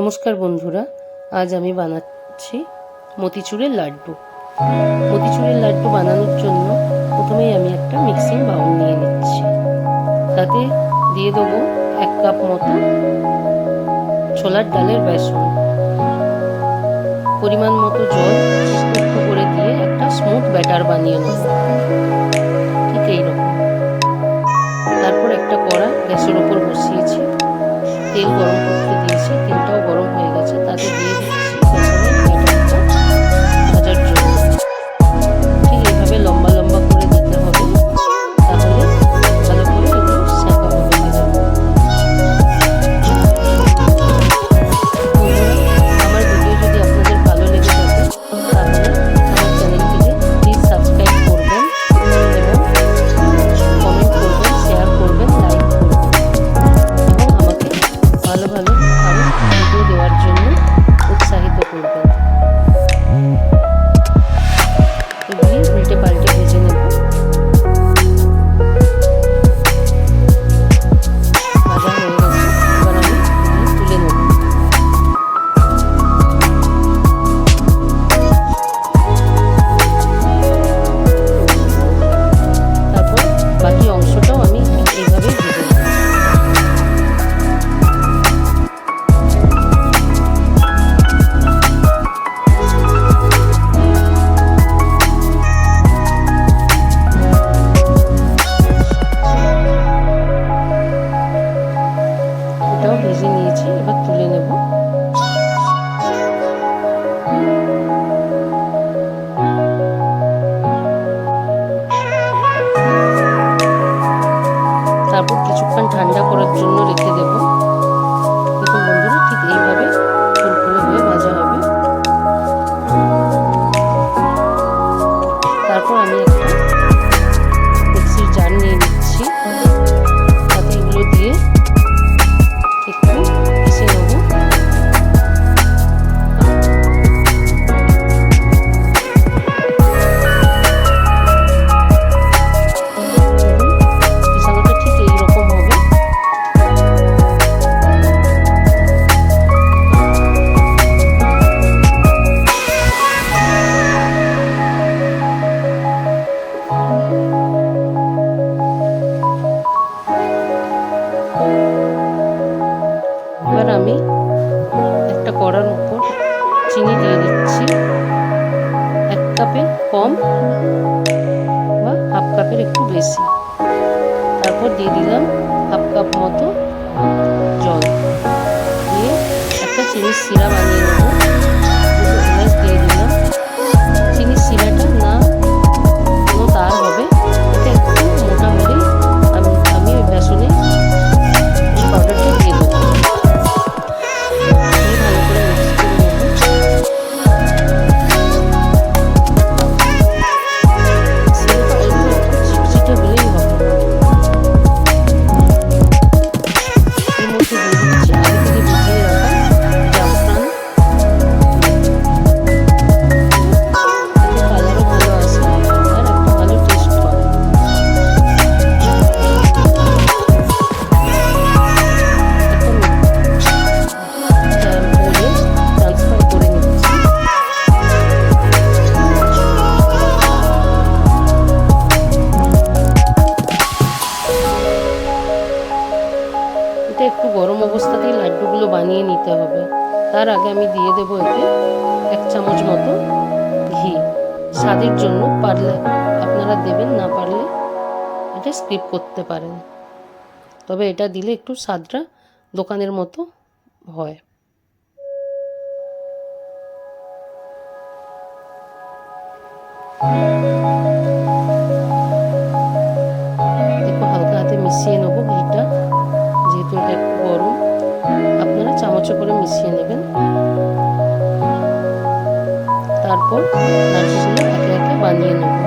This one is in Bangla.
নমস্কার বন্ধুরা, আজ আমি বানাচ্ছি মতিচুরের লাড্ডু। মতিচুরের লাড্ডু বানানোর জন্য প্রথমেই আমি একটা মিক্সিং বাউল নিয়ে নিচ্ছি। তাতে দিয়ে দেবো এক কাপ মতো ছোলার ডালের বেসন। পরিমাণ মতো জল করে দিয়ে একটা স্মুথ ব্যাটার বানিয়ে নেব। হয়ে কিছুক্ষণ ঠান্ডা করার জন্য রেখে দেব। কাপের কম বা হাফ কাপের একটু বেশি। তারপর দিয়ে দিলাম হাফ কাপ মতো জল। দিয়ে একটা চিনির শিরা বানিয়ে নেব। গরম অবস্থাতেই লাড্ডুগুলো বানিয়ে নিতে হবে। তার আগে আমি দিয়ে দেবো এতে এক চামচ মতো ঘি। স্বাদের জন্য পারলে, আপনারা দেবেন, না পারলে এটা স্কিপ করতে পারেন। তবে এটা দিলে একটু স্বাদটা দোকানের মতো হয়। একটু হালকা হাতে মিশিয়ে নেব ঘিটা। করে মিশিয়ে নেবেন। তারপর লাড্ডুগুলো একে একে বানিয়ে নেব।